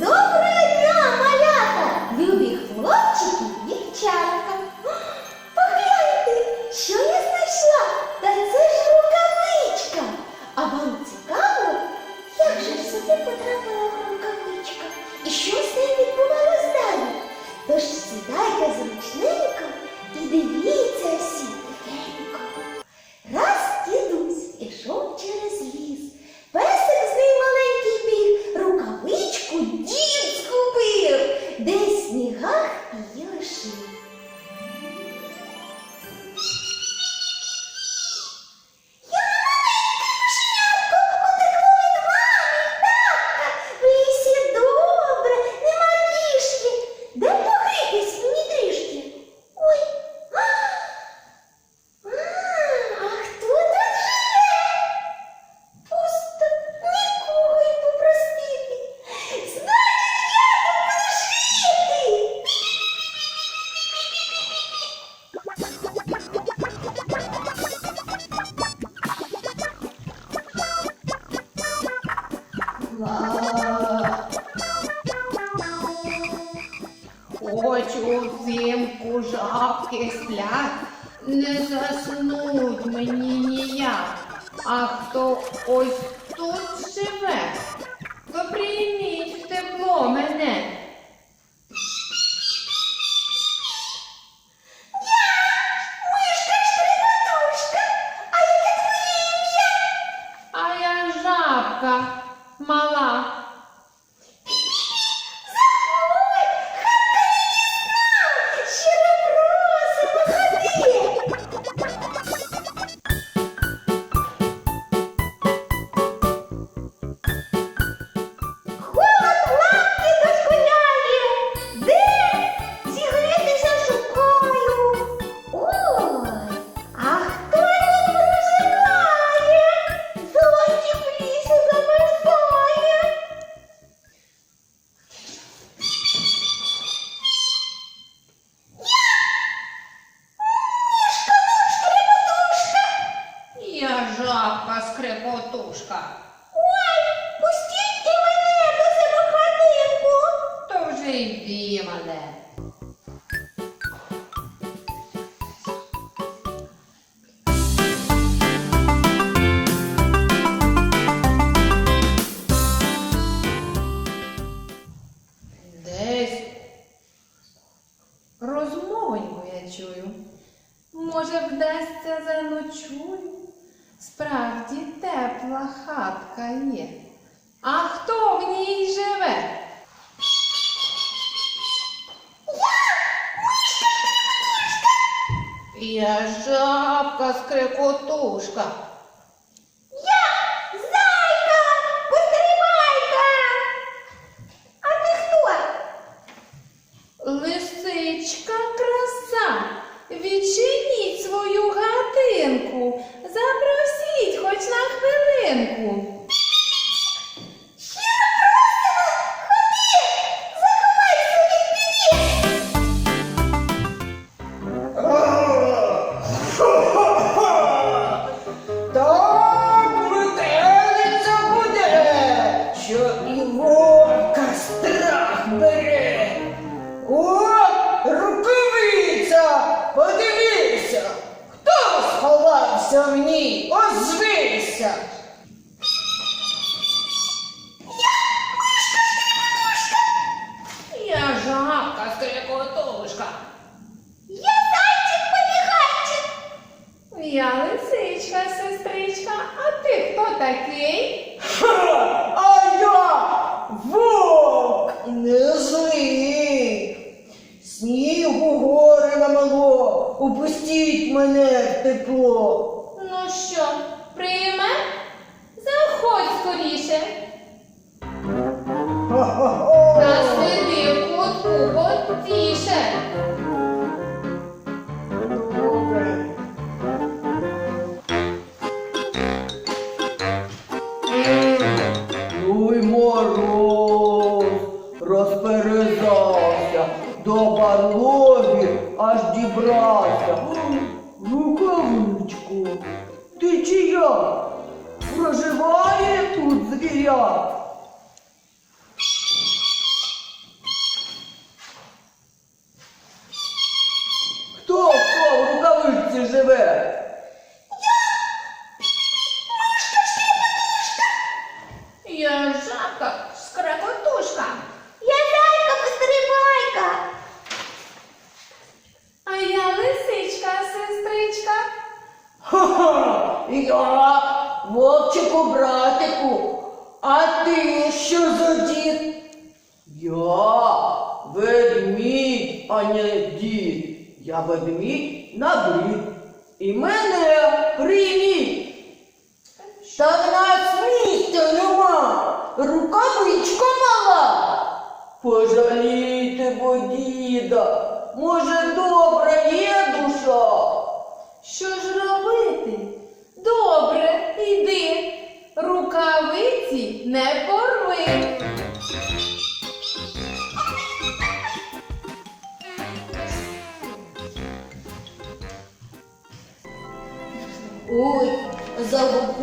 Доброго дня, малята! Любі хлопчики, дівчатка. Погляньте, що я знайшла. Та це ж рукавичка. А вам цікаво, як же сюди потрапила рукавичка? І що з нею жабки не заснуть мені ніяк. А хто ось тут живе, то прийміть тепло мене. Мишка шкрипотушка, а яке твоє? А я жабка мала. Може, вдасться заночую. Справді тепла хатка є. А хто в ній живе? Я жабка скрикотушка. Упустіть мене в тепло. Ну що, прийме? Заходь скоріше. Та сиди в кутку потіше. Мороз розперезався, до барлоги аж дібрався. Рукавичку, ти чия? проживає тут звірят? Ведмідь, дід. Я ведмідь на брід. І мене прийміть. Та в нас місця нема. Рукавичка мала. Пожалійте бо діда. Може, добра є душа. Що ж робити? Добре, йди. Рукавиці не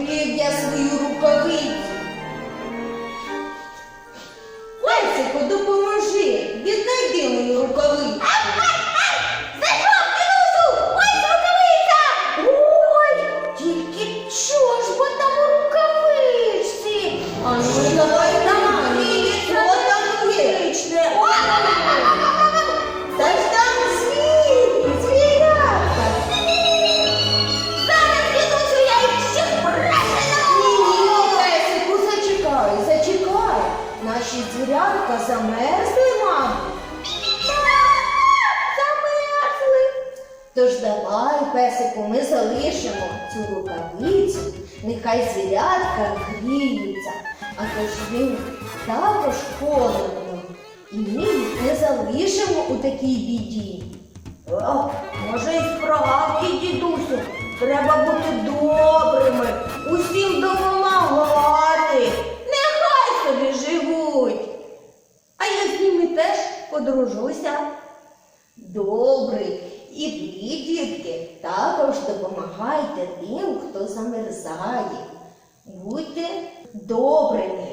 загубив я свою рукавицю. Нехай звірятка гріються, а то ж їм також холодно. І ми їх не залишимо у такій біді. О, може і справді, дідусю, треба бути добрими, усім допомагати. Нехай собі живуть. А я з ними теж подружуся. Добрий. І ви, також допомагайте тим, хто замерзає. Будьте добрими.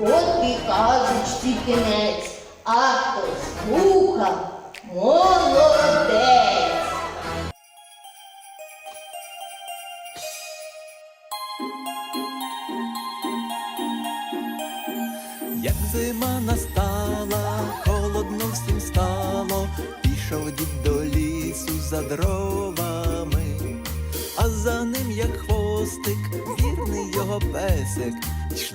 От і казочці кінець, а хто слухав, молодець. Як зима настала, холодно всім стало, пішов дід до лісу за дровами, а за ним, як хвостик, вірний його песик,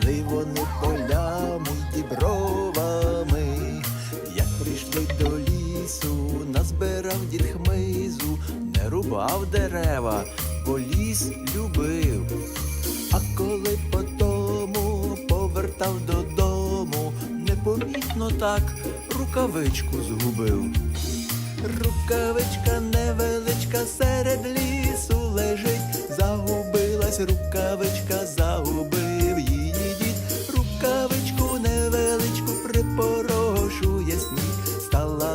йшли вони полями й дібровами. Як прийшли до лісу, назбирав дід хмизу, не рубав дерева, бо ліс любив. А коли потому повертав додому, непомітно так рукавичку згубив. Рукавичка невеличка серед лісу лежить, загубилась рукавичка, загубив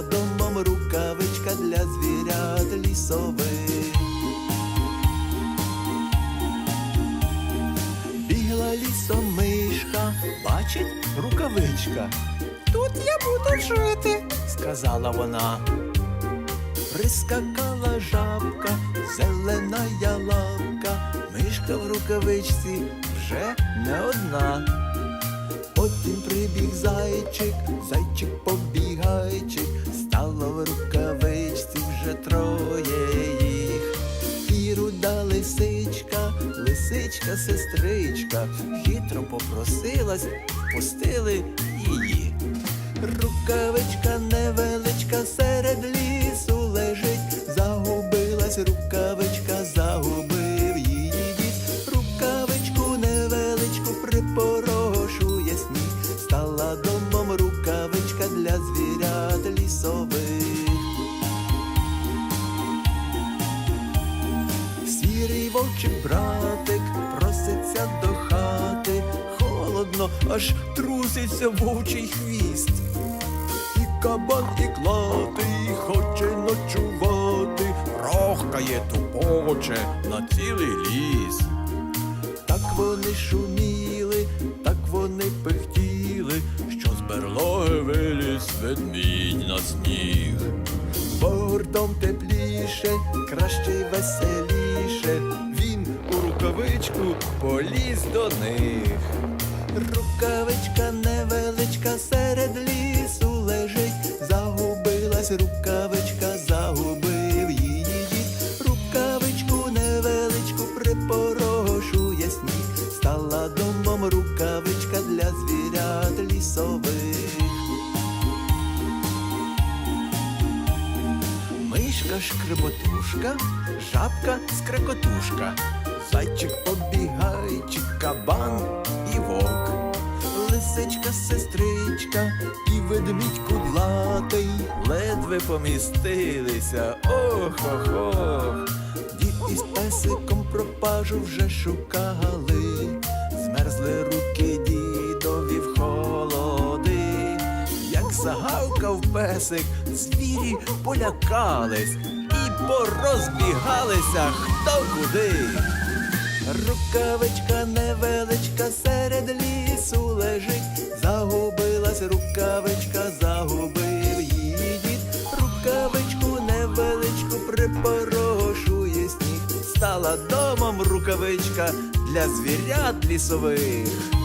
домом рукавичка для звірят лісових. Бігла лісом мишка, бачить рукавичка. Тут я буду жити, сказала вона. Прискакала жабка, зелена ялавка, мишка в рукавичці вже не одна. Потім прибіг зайчик, зайчик побігайчик, стало в рукавичці вже троє їх. І руда лисичка, лисичка, сестричка, хитро попросилась, впустили її. Рукавичка невеличка холодно, аж труситься вовчий хвіст. І кабан, і клатий хоче ночувати, рохкає тупоче на цілий ліс. Так вони шуміли, так вони пихтіли, що з берлоги виліз ведмідь на сніг. Бортом тепліше, краще веселіше, він у рукавичку поліз до них. Рукавичка невеличка серед лісу лежить, загубилась рукавичка, загубив її дід. Рукавичку невеличку припорошує сніг, стала домом рукавичка для звірят лісових. Мишка шкреботушка, жабка скрекотушка, зайчик побігайчик, кабан лисичка сестричка і ведмідь кудлатий ледве помістилися. Ох ох ох. Дід із песиком пропажу вже шукали, змерзли руки дідові в холоди. Як загавкав песик, звірі полякались і порозбігалися хто куди. Рукавичка невеличка серед рукавичка для звірят лісових.